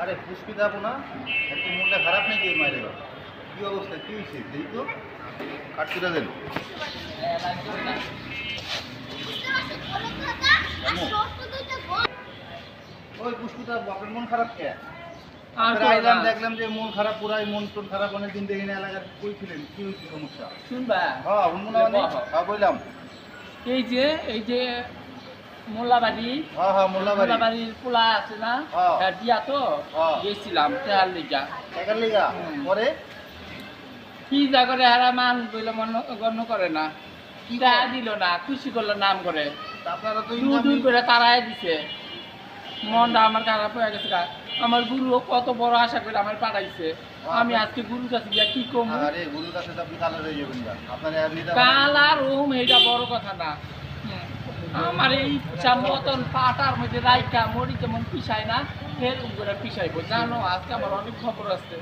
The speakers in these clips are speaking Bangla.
আরে পুষ্পিতা আপু না একটু মনটা খারাপ নাকি এই মায়ের কি অবস্থা কি হয়েছে? দেখি তো। কাটছিটা দেন। ওই আপনার মন খারাপ কে? আর আইলাম দেখলাম যে মন খারাপ পুরাই মন টন খারাপ অনেকদিন দেখি না এলাকার কই ছিলেন? কি হয়েছে সমস্যা? শুনবা? হ্যাঁ উন্মনা মানে হ্যাঁ বললাম। এই যে এই যে মোল্লাবাড়ি মোল্লাবাড়ি। মোল্লাবাড়ির পোলা আছে না? দিয়া তো। গেছিলাম তেহার লিগা একার লিগা পরে? কি যা করে হারা মান মন- গণ্য করে না। কি তা দিল না খুশি করল নাম করে তা আপনারা তো দূর দূর করে তারাই দিছে। মনটা আমার খারাপ হয়ে গেছে। আমার গুরু কত বড় আশা করে আমার পাঠাইছে। আমি আজকে গুরুর কাছে গিয়া কি কম? আরে গুরুর কাছে তো আপনি কালার হয়ে যাবেন আপনার এমনি কাল আর ওম এটা বড় কথা না। আমার এই ইচ্ছা মতন পাটার মধ্যে রাইকা মরি যেমন পিসায় না এরকম করে পিসাইবো জানো আজকে আমার অনেক খবর আছে।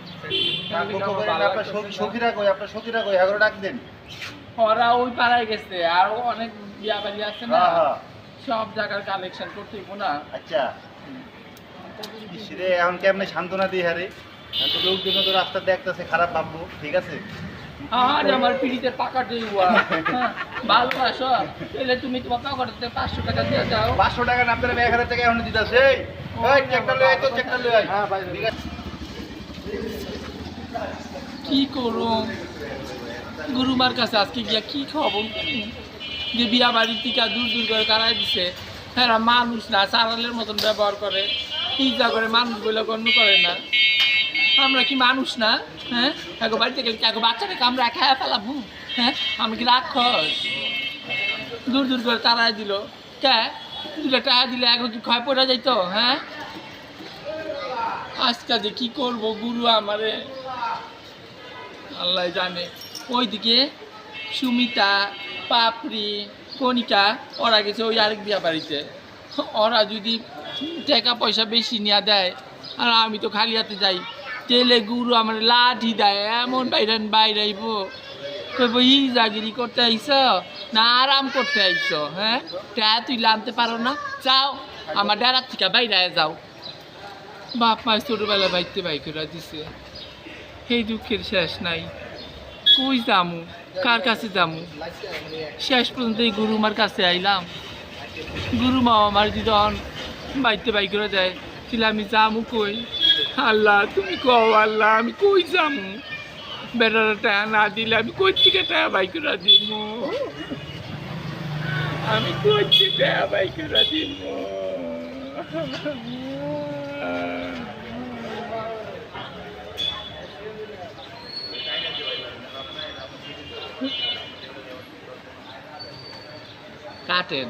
সখীরা কই? আপনার সখীরা কই? এগারো ডাক দেন। ওরা ওই পাড়ায় গেছে। আর অনেক বিয়া বাড়ি আছে না? হ্যাঁ হ্যাঁ। সব জায়গার কালেকশন করতে না। আচ্ছা। ইসরে এখন কেমনে সান্ত্বনা দিই হারে? তো লোকজন তো রাস্তা দেখতেছে খারাপ ভাববো ঠিক আছে? আর আমার পিড়িতে পাকা দেওয়া ভালোবাসো তাহলে তুমি তোমার পাকাতে পাঁচশো টাকা দিয়ে যাও পাঁচশো টাকা না আপনার এক হাজার টাকা এখন দিতেছে। এই ওই চেকটা লই আয় তো চেকটা লই হ্যাঁ ভাই ঠিক আছে? কি করুম? গুরুমার কাছে আজকে গিয়া কি খবর যে বিয়া বাড়ির টিকা দূর দূর করে কারাই দিছে। হ্যাঁ মানুষ না, চারালের মতন ব্যবহার করে ইজা করে, মানুষ বলে গণ্য করে না। আমরা কি মানুষ না? হ্যাঁ? এক বাড়িতে গেলে কি এক বাচ্চাটাকে আমরা খায় ফেলাম হ্যাঁ? আমি কি রাক্ষস? দূর দূর করে তারাই দিল। কে? দুটা টাকা দিলে এখন কি ক্ষয় পড়ে যাইতো? হ্যাঁ? আজকে যে কি করব গুরু আমারে? আল্লাহ জানে। ওইদিকে সুমিতা পাপড়ি, কণিকা, ওরা গেছে ওই আরেক বিয়া বাড়িতে। ওরা যদি টাকা পয়সা বেশি নিয়ে দেয়, আর আমি তো খালি হাতে যাই। তেলে গুরু আমার লাঠি দেয়, এমন বাইরান বাইরাইব। কইব, ই জাগিরি করতে আইস না, আরাম করতে আইস হ্যাঁ? টা তুই আনতে পারো না? যাও, আমার ডেরার থেকে বাইরে যাও। বাপ মা ছোটোবেলা বাইতে বাইকেরা দিছে। সেই দুঃখের শেষ নাই। কই যামু? কার কাছে যামু? শেষ পর্যন্ত এই গুরুমার কাছে আইলাম। গুরুমা আমার যখন বাইতে বাই করে দেয়। তাহলে আমি যামু কই? আল্লাহ, তুমি কও আল্লাহ, আমি কই যামু? বেটার টাকা না দিলে আমি কই থেকে টাকা বাই করে দিব আমি কই থেকে টাকা বাই করে দিব কাটেন।